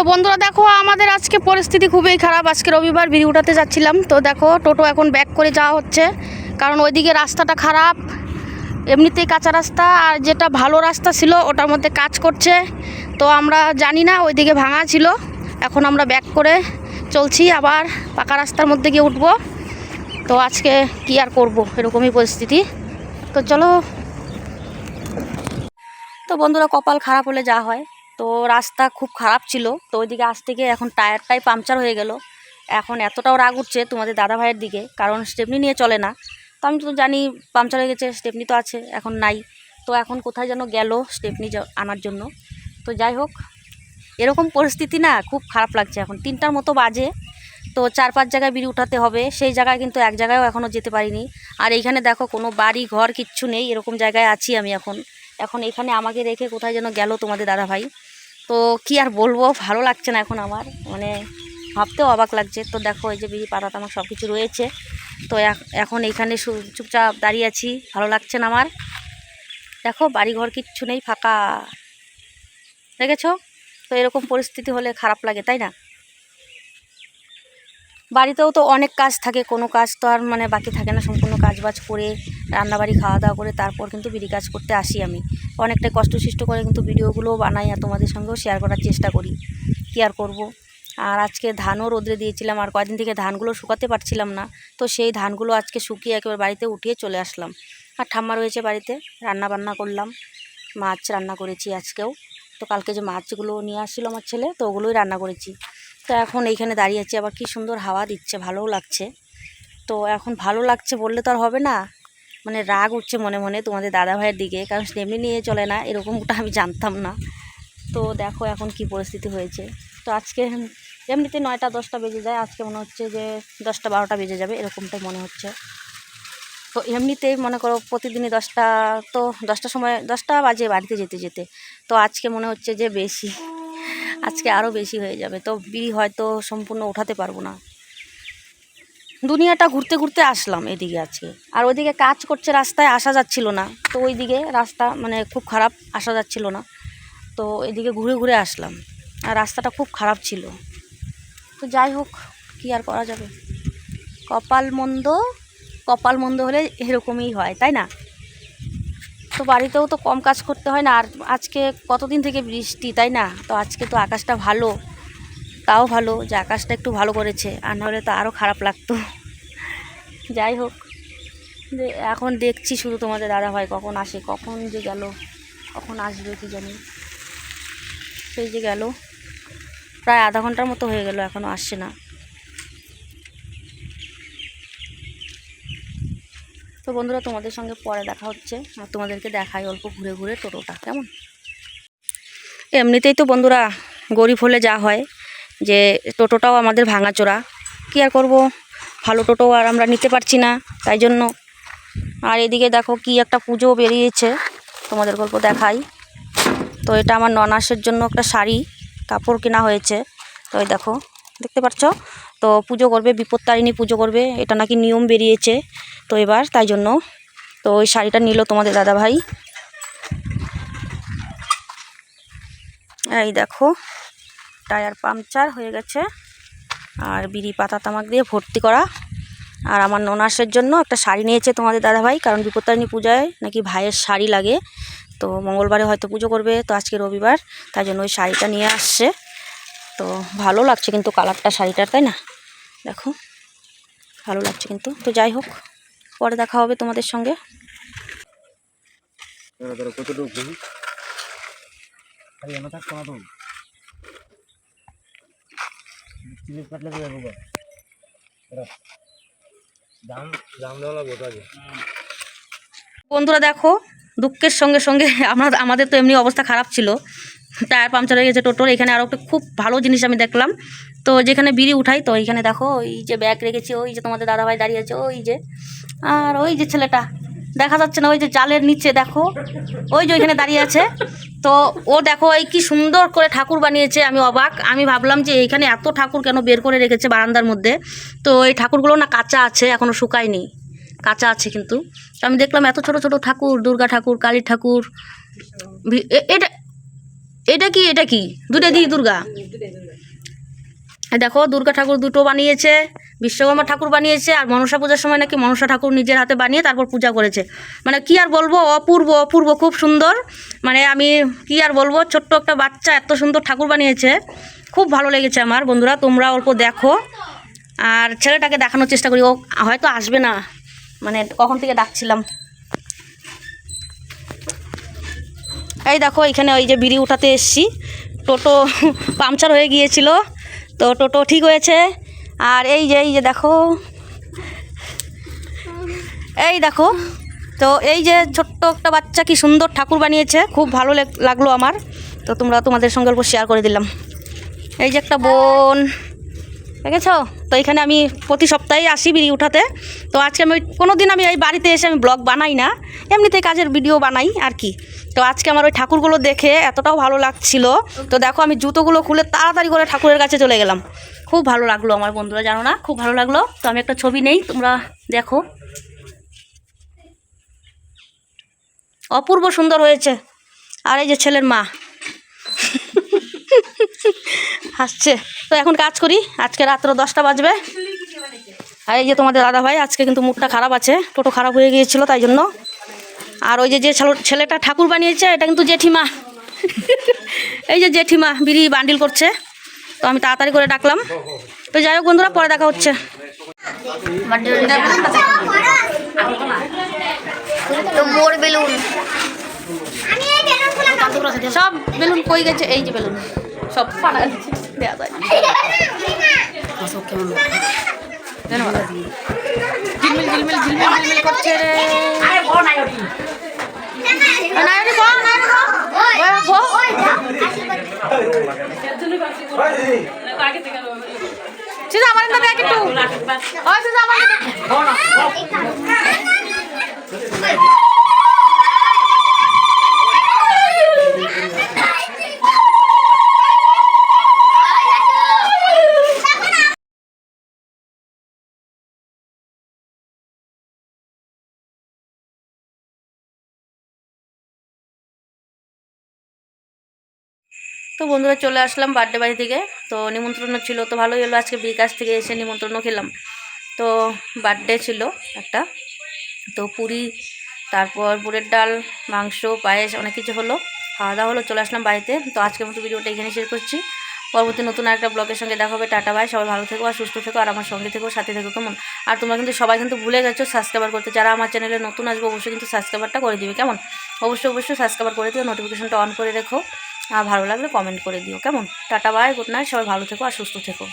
তো বন্ধুরা দেখো, আমাদের আজকে পরিস্থিতি খুবই খারাপ। আজকে রবিবার বিড়ি উঠাতে যাচ্ছিলাম। তো দেখো, টোটো এখন ব্যাক করে যাওয়া হচ্ছে। কারণ ওইদিকে রাস্তাটা খারাপ। এমনিতেই কাঁচা রাস্তা, আর যেটা ভালো রাস্তা ছিল, ওটার মধ্যে কাজ করছে। তো আমরা জানি না, ওইদিকে ভাঙা ছিল। এখন আমরা ব্যাক করে চলছি, আবার পাকা রাস্তার মধ্যে গিয়ে উঠবো। তো আজকে কি আর করব, এরকমই পরিস্থিতি। তো চলো। তো বন্ধুরা, কপাল খারাপ হলে যা হয়। তো রাস্তা খুব খারাপ ছিল। তো ওইদিকে আসতে গিয়ে এখন টায়ারটাই পাংচার হয়ে গেল। এখন এতটাও রাগ উঠছে তোমাদের দাদা ভাইয়ের দিকে, কারণ স্টেপনি নিয়ে চলে না। তো আমি তো জানি পাংচার হয়ে গেছে, স্টেপনি তো আছে, এখন নাই। তো এখন কোথায় যেন গেল স্টেপনি আনার জন্য। তো যাই হোক, এরকম পরিস্থিতি না খুব খারাপ লাগছে এখন। তিনটার মতো বাজে, তো চার পাঁচ জায়গায় বিড়ি উঠাতে হবে। সেই জায়গায় কিন্তু এক জায়গায়ও এখনও যেতে পারিনি। আর এইখানে দেখো কোনো বাড়ি, ঘর কিচ্ছু নেই, এরকম জায়গায় আছি আমি এখন। এখন এখানে আমাকে রেখে কোথায় যেন গেল তোমাদের দাদা ভাই তো কি আর বলব, ভালো লাগছে না এখন আমার। মানে ভাবতেও অবাক লাগছে। তো দেখো, এই যে বিড়ি পাতা আমার সব কিছু রয়েছে। তো এখন এইখানে চুপচাপ দাঁড়িয়ে আছি। ভালো লাগছে না আমার। দেখো, বাড়িঘর কিচ্ছু নেই, ফাঁকা। দেখেছ? তো এরকম পরিস্থিতি হলে খারাপ লাগে, তাই না? বাড়িতেও তো অনেক কাজ থাকে, কোনো কাজ তো আর মানে বাকি থাকে না। সম্পূর্ণ কাজ বাজ করে, রান্নাবাড়ি খাওয়া দাওয়া করে, তারপর কিন্তু বিড়ি কাজ করতে আসি আমি। অনেকটা কষ্ট সৃষ্ট করে কিন্তু ভিডিওগুলোও বানাই আর তোমাদের সঙ্গেও শেয়ার করার চেষ্টা করি। কী আর করব? আর আজকে ধানও রোদ্রে দিয়েছিলাম, আর কয়দিন থেকে ধানগুলো শুকাতে পারছিলাম না। তো সেই ধানগুলো আজকে শুকিয়ে একেবারে বাড়িতে উঠিয়ে চলে আসলাম। আর ঠাম্মা রয়েছে বাড়িতে রান্না বান্না করলাম। মাছ রান্না করেছি আজকেও। তো কালকে যে মাছগুলো নিয়ে আসছিল আমার ছেলে, তো ওগুলোই রান্না করেছি। তো এখন এইখানে দাঁড়িয়ে আছি। আবার কি সুন্দর হাওয়া দিচ্ছে, ভালোও লাগছে। তো এখন ভালো লাগছে বললে তো আর হবে না। মানে রাগ উঠছে মনে মনে তোমাদের দাদা ভাইয়ের দিকে। কারণ এমনি নিয়ে চলে না, এরকমটা আমি জানতাম না। তো দেখো এখন কি পরিস্থিতি হয়েছে। তো আজকে এমনিতে নয়টা, দশটা বেজে যায়। আজকে মনে হচ্ছে যে দশটা, বারোটা বেজে যাবে এরকমটাই মনে হচ্ছে। তো এমনিতেই মনে করো প্রতিদিনই দশটা, তো দশটার সময়, দশটা বাজে বাড়িতে যেতে যেতে। তো আজকে মনে হচ্ছে যে বেশি। আজকে আরও বেশি হয়ে যাবে। তো বিড়ি হয়তো সম্পূর্ণ উঠাতে পারব না। দুনিয়াটা ঘুরতে ঘুরতে আসলাম এদিকে আজকে। আর ওইদিকে কাজ করছে রাস্তায় আসা যাচ্ছিল না। তো ওইদিকে রাস্তা মানে খুব খারাপ, আসা যাচ্ছিল না। তো এদিকে ঘুরে ঘুরে আসলাম। আর রাস্তাটা খুব খারাপ ছিল। তো যাই হোক, কী আর করা যাবে? কপাল মন্দ কপাল মন্দ হলে এরকমই হয়, তাই না? তো বাড়িতেও তো কম কাজ করতে হয় না। আর আজকে কতদিন থেকে বৃষ্টি, তাই না? তো আজকে তো আকাশটা ভালো, তাও ভালো যে আকাশটা একটু ভালো করেছে। আর নাহলে তো আরও খারাপ লাগতো। যাই হোক যে এখন দেখছি শুধু তোমাদের দাদা ভাই কখন আসে, কখন যে গেল, কখন আসবে কি জানি। সেই যে গেল, প্রায় আধা ঘণ্টার মতো হয়ে গেল এখনও আসছে না। তো বন্ধুরা, তোমাদের সঙ্গে পরে দেখা হচ্ছে। আর তোমাদেরকে দেখাই অল্প ঘুরে ঘুরে টোটোটা, কেমন? এমনিতেই তো বন্ধুরা, গরিব হলে যা হয়, যে টোটোটাও আমাদের ভাঙাচোরা। কী আর করব? ভালো টোটো আর আমরা নিতে পারছি না, তাই জন্য। আর এদিকে দেখো কি একটা পুজো বেরিয়েছে, তোমাদের গল্প দেখাই। তো এটা আমার ননাসের জন্য একটা শাড়ি, কাপড় কেনা হয়েছে। তো দেখো, দেখতে পাচ্ছ? তো পুজো করবে, বিপত্তারিণী পুজো করবে, এটা নাকি নিয়ম বেরিয়েছে। তো এবার তাই জন্য তো ওই শাড়িটা নিল তোমাদের দাদা ভাই এই দেখো, টায়ার পাংচার হয়ে গেছে, আর বিড়ি পাতা তামাক দিয়ে ভর্তি করা। আর আমার ননাসের জন্য একটা শাড়ি নিয়েছে তোমাদের দাদাভাই, কারণ বিপত্তারিণী পূজায় নাকি ভাইয়ের শাড়ি লাগে। তো মঙ্গলবারে হয়তো পুজো করবে, তো আজকে রবিবার, তাই জন্য ওই শাড়িটা নিয়ে আসছে। তো ভালো লাগছে কিন্তু কালারটা শাড়িটার তাই না? দেখো ভালো লাগছে কিন্তু। তো যাই হোক পরে দেখা হবে তোমাদের সঙ্গে। বন্ধুরা দেখো দুঃখের সঙ্গে সঙ্গে আমরা আমাদের তো এমনি অবস্থা খারাপ ছিল। টায়ার পাংচার হয়ে গেছে টোটোর। এখানে আরও একটা খুব ভালো জিনিস আমি দেখলাম। তো যেখানে বিড়ি উঠাই, তো এইখানে দেখো, ওই যে ব্যাগ রেখেছি, ওই যে তোমাদের দাদাভাই দাঁড়িয়ে আছে, ওই যে। আর ওই যে ছেলেটা, দেখা যাচ্ছে না, ওই যে জালের নিচে, দেখো। ওই যে ওইখানে দাঁড়িয়ে আছে। তো ও দেখো, এই কি সুন্দর করে ঠাকুর বানিয়েছে, আমি অবাক। আমি ভাবলাম যে এইখানে এত ঠাকুর কেন বের করে রেখেছে বারান্দার মধ্যে? তো এই ঠাকুরগুলো না কাঁচা আছে এখনও শুকায়নি। কাঁচা আছে কিন্তু। তো আমি দেখলাম এত ছোট ছোট ঠাকুর, দুর্গা ঠাকুর, কালী ঠাকুর। এটা এটা কি এটা কি? দুটো দিই, দুর্গা। দেখো, দুর্গা ঠাকুর দুটো বানিয়েছে, বিশ্বকর্মা ঠাকুর বানিয়েছে, আর মনসা পূজার সময় নাকি মনসা ঠাকুর নিজের হাতে বানিয়ে তারপর পূজা করেছে। মানে কি আর বলব, অপূর্ব অপূর্ব, খুব সুন্দর। মানে আমি কি আর বলব, ছোট্ট একটা বাচ্চা এত সুন্দর ঠাকুর বানিয়েছে। খুব ভালো লেগেছে আমার। বন্ধুরা, তোমরা অল্প দেখো। আর ছেলেটাকে দেখানোর চেষ্টা করি। ও হয়তো আসবে না। মানে কখন থেকে ডাকছিলাম। এই দেখো, এখানে ওই যে বিড়ি উঠাতে এসছি। টোটো পাংচার হয়ে গিয়েছিল। তো টোটো ঠিক হয়েছে। আর এই যে এই যে দেখো। এই দেখো, তো এই যে ছোট্ট একটা বাচ্চা কি সুন্দর ঠাকুর বানিয়েছে। খুব ভালো লাগল আমার। তো তোমরা তোমাদের সঙ্গে অল্প শেয়ার করে দিলাম। এই যে একটা বোন। দেখেছ? তো এখানে আমি প্রতি সপ্তাহে আসি বিড়ি উঠাতে। তো আজকে আমি কোনো দিন আমি এই বাড়িতে এসে আমি ব্লগ বানাই না। এমনিতে কাজের ভিডিও বানাই আর কি। তো আজকে আমার ওই ঠাকুরগুলো দেখে এতটাও ভালো লাগছিল। তো দেখো আমি জুতোগুলো খুলে তাড়াতাড়ি করে ঠাকুরের কাছে চলে গেলাম। খুব ভালো লাগল আমার বন্ধুরা, জানো না? খুব ভালো লাগল। তো আমি একটা ছবি নেই, তোমরা দেখো। অপূর্ব সুন্দর হয়েছে। আর এই যে ছেলের মা। হাসছে তো এখন কাজ করি। আজকে রাত্র দশটা বাজবে। আর এই যে তোমাদের দাদা ভাই আজকে কিন্তু মুখটা খারাপ আছে। টোটো খারাপ হয়ে গিয়েছিল তাই জন্য। আর ওই যে যে ছেলে- ছেলেটা ঠাকুর বানিয়েছে এটা কিন্তু জেঠিমা। এই যে জেঠিমা বিড়ি বান্ডিল করছে। তো আমি তাড়াতাড়ি করে ডাকলাম। তো যাই হোক বন্ধুরা পরে দেখা হচ্ছে। বেলুন। সব বেলুন কই গেছে? এই যে বেলুন। সব ফাটা দেয়া যায় না। ঝিলমিল ঝিলমিল ঝিলমিল ঝিলমিল। করছে রে আমার একটু আমার তো বন্ধুরা চলে আসলাম বার্থডে বাড়ি থেকে। তো নিমন্ত্রণ ছিল, তো ভালোই হলো আজকে বিয়ে কাছ থেকে এসে নিমন্ত্রণও খেলাম। তো বার্থডে ছিল একটা। তো পুরি, তারপর বুড়ের ডাল, মাংস, পায়েস, অনেক কিছু হলো। খাওয়া দাওয়া হলো, চলে আসলাম বাড়িতে। তো আজকের মতো ভিডিওটা এখানে শেষ করছি। পরবর্তী নতুন একটা ব্লগের সঙ্গে দেখা হবে। টাটা বাই সবাই ভালো থেকো আর সুস্থ থেকো আর আমার সঙ্গে থেকো, সাথে থেকো কেমন? আর তোমরা কিন্তু সবাই কিন্তু ভুলে গেছো সাবস্ক্রাইবার করতে। যারা আমার চ্যানেলে নতুন আসবে, অবশ্যই কিন্তু সাবস্ক্রাইবারটা করে দিবে, কেমন? অবশ্যই অবশ্যই সাবস্ক্রাইবার করে দিও নোটিফিকেশনটা অন করে রেখো। আর ভালো লাগলে কমেন্ট করে দিও। কেমন? টাটা বাই গুড নাইট সবাই ভালো থেকো আর সুস্থ থেকো।